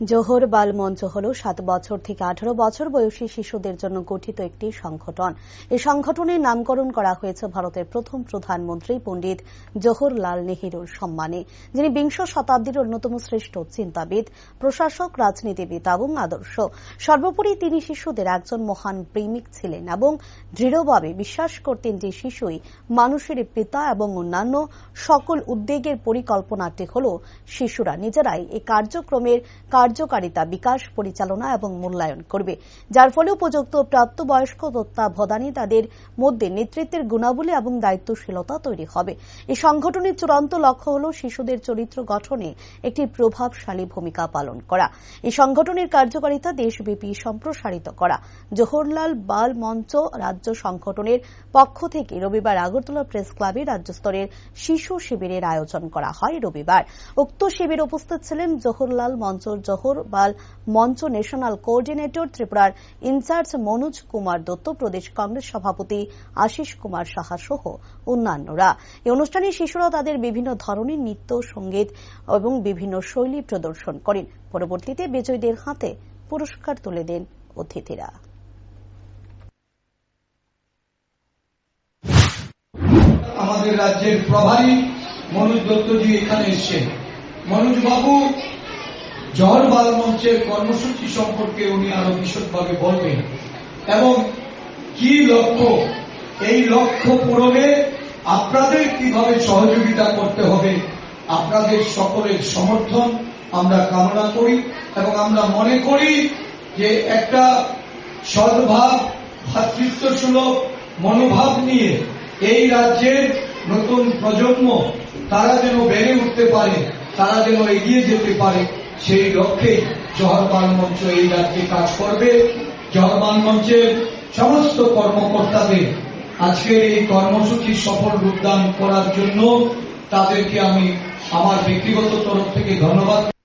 জোহর বাল মঞ্চ হল সাত বছর থেকে আঠারো বছর বয়সী শিশুদের জন্য গঠিত একটি সংগঠন। এই সংগঠনের নামকরণ করা হয়েছে ভারতের প্রথম প্রধানমন্ত্রী পণ্ডিত জওহরলাল নেহেরুর সম্মানে, যিনি বিংশ শতাব্দীর অন্যতম শ্রেষ্ঠ চিন্তাবিদ, প্রশাসক, রাজনীতিবিদ এবং আদর্শ। সর্বোপরি তিনি শিশুদের একজন মহান প্রেমিক ছিলেন এবং দৃঢ়ভাবে বিশ্বাস করতেন যে শিশুই মানুষের পিতা এবং অন্যান্য সকল উদ্বেগের পরিকল্পনাটি হল শিশুরা নিজেরাই এই কার্যক্রমের কার্যকারিতা বিকাশ পরিচালনা এবং মূল্যায়ন করবে। যার ফলে উপযুক্ত প্রাপ্তবয়স্ক তত্ত্বাবধানে তাদের মধ্যে নেতৃত্বের গুণাবলী এবং দায়িত্বশীলতা তৈরি হবে। এই সংগঠনের চূড়ান্ত লক্ষ্য হল শিশুদের চরিত্র গঠনে একটি প্রভাবশালী ভূমিকা পালন করা। এই সংগঠনের কার্যকারিতা দেশব্যাপী সম্প্রসারিত করা। জওহরলাল বাল মঞ্চ রাজ্য সংগঠনের পক্ষ থেকে রবিবার আগরতলা প্রেস ক্লাবে রাজ্য স্তরের শিশু শিবিরের আয়োজন করা হয় রবিবার। উক্ত শিবির উপস্থিত ছিলেন জওহরলাল মঞ্চ জহর বাল মঞ্চ ন্যাশনাল কোঅর্ডিনেটর ত্রিপুরার ইনচার্জ মনোজ কুমার দত্ত, প্রদেশ কংগ্রেস সভাপতি আশিস কুমার সাহা সহ অন্যান্যরা। এই অনুষ্ঠানে শিশুরা তাদের বিভিন্ন ধরনের নৃত্য, সংগীত এবং বিভিন্ন শৈলী প্রদর্শন করেন। পরবর্তীতে বিজয়ীদের হাতে পুরস্কার তুলে দেন অতিথিরা। আমাদের রাজ্যের প্রভারী মনোজ দত্তজি এখানে এসছেন। মনোজ বাবু জহর বাল মঞ্চের কর্মসূচি সম্পর্কে উনি আরও বিশদভাবে বলবেন। এবং কি লক্ষ্য? এই লক্ষ্য পূরণে আপনাদের কীভাবে সহযোগিতা করতে হবে? আপনাদের সকলের সমর্থন আমরা কামনা করি এবং আমরা মনে করি যে একটা সদ্ভাব ভাতৃত্ব সুলভ মনোভাব নিয়ে এই রাজ্যের নতুন প্রজন্ম, তারা যেন বেড়ে উঠতে পারে, তারা যেন এগিয়ে যেতে পারে সেই লক্ষ্যে জহরবান মঞ্চ এই রাজ্যে কাজ করবে। জহরবান মঞ্চের সমস্ত কর্মকর্তাদের আজকের এই কর্মসূচি সফল রূপদান করার জন্য তাদেরকে আমি আমার ব্যক্তিগত তরফ থেকে ধন্যবাদ।